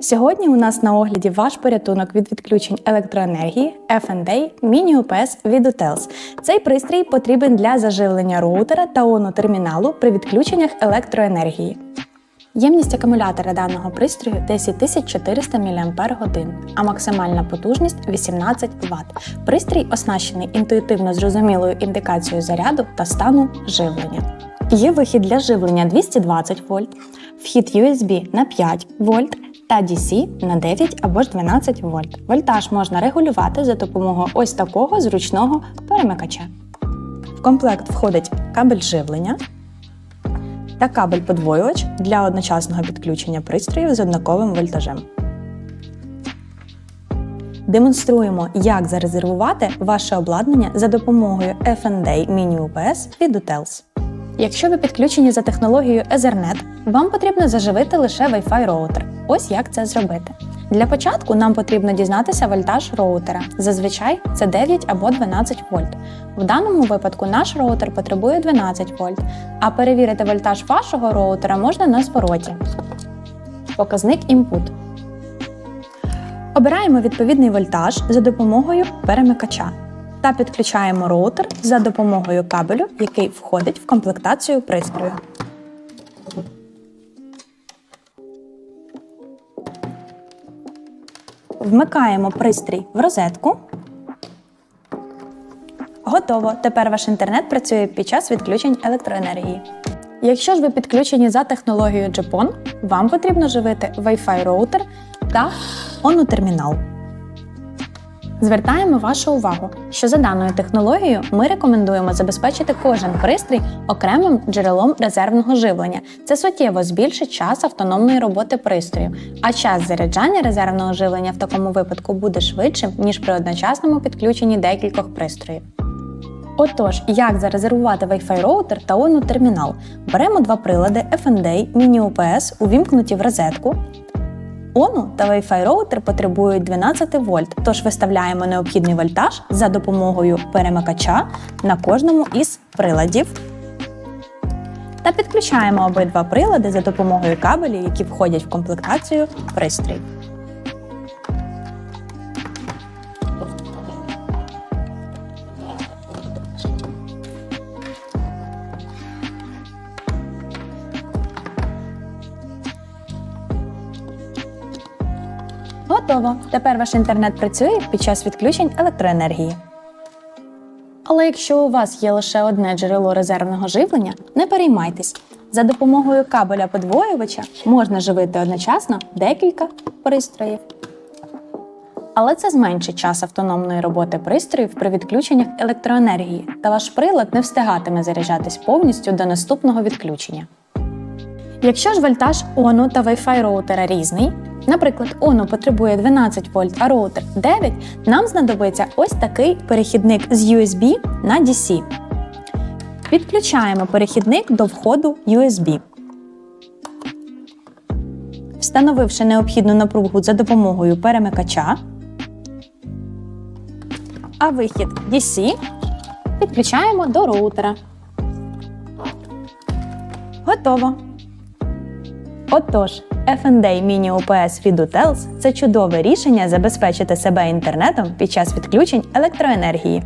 Сьогодні у нас на огляді ваш порятунок від відключень електроенергії FND Mini UPS від UTELS. Цей пристрій потрібен для заживлення роутера та ону терміналу при відключеннях електроенергії. Ємність акумулятора даного пристрою 10400 мАч, а максимальна потужність 18 Вт. Пристрій оснащений інтуїтивно зрозумілою індикацією заряду та стану живлення. Є вихід для живлення 220 вольт, вхід USB на 5 вольт та DC на 9 або ж 12 вольт. Вольтаж можна регулювати за допомогою ось такого зручного перемикача. В комплект входить кабель живлення та кабель-подвоювач для одночасного підключення пристроїв з однаковим вольтажем. Демонструємо, як зарезервувати ваше обладнання за допомогою FND Mini UPS від UTELS. Якщо ви підключені за технологією Ethernet, вам потрібно заживити лише Wi-Fi роутер. Ось як це зробити. Для початку нам потрібно дізнатися вольтаж роутера. Зазвичай це 9 або 12 вольт. В даному випадку наш роутер потребує 12 вольт, а перевірити вольтаж вашого роутера можна на звороті. Показник Input. Обираємо відповідний вольтаж за допомогою перемикача та підключаємо роутер за допомогою кабелю, який входить в комплектацію пристрою. Вмикаємо пристрій в розетку. Готово. Тепер ваш інтернет працює під час відключень електроенергії. Якщо ж ви підключені за технологією JPON, вам потрібно живити Wi-Fi роутер та онотермінал. термінал. Звертаємо вашу увагу, що за даною технологією ми рекомендуємо забезпечити кожен пристрій окремим джерелом резервного живлення. Це суттєво збільшить час автономної роботи пристрою, а час заряджання резервного живлення в такому випадку буде швидшим, ніж при одночасному підключенні декількох пристроїв. Отож, як зарезервувати Wi-Fi роутер та ONU термінал? Беремо два прилади FND Mini UPS, увімкнуті в розетку. ONU та Wi-Fi роутер потребують 12 вольт, тож виставляємо необхідний вольтаж за допомогою перемикача на кожному із приладів. Та підключаємо обидва прилади за допомогою кабелів, які входять в комплектацію пристрій. Готово! Тепер ваш інтернет працює під час відключень електроенергії. Але якщо у вас є лише одне джерело резервного живлення, не переймайтесь. За допомогою кабеля подвоювача можна живити одночасно декілька пристроїв. Але це зменшить час автономної роботи пристроїв при відключеннях електроенергії, та ваш прилад не встигатиме заряджатись повністю до наступного відключення. Якщо ж вольтаж ONU та Wi-Fi роутера різний, наприклад, ONU потребує 12 вольт, а роутер 9, нам знадобиться ось такий перехідник з USB на DC. Підключаємо перехідник до входу USB. Встановивши необхідну напругу за допомогою перемикача, а вихід DC підключаємо до роутера. Готово! Отож, FND Mini UPS від UTELS – це чудове рішення забезпечити себе інтернетом під час відключень електроенергії.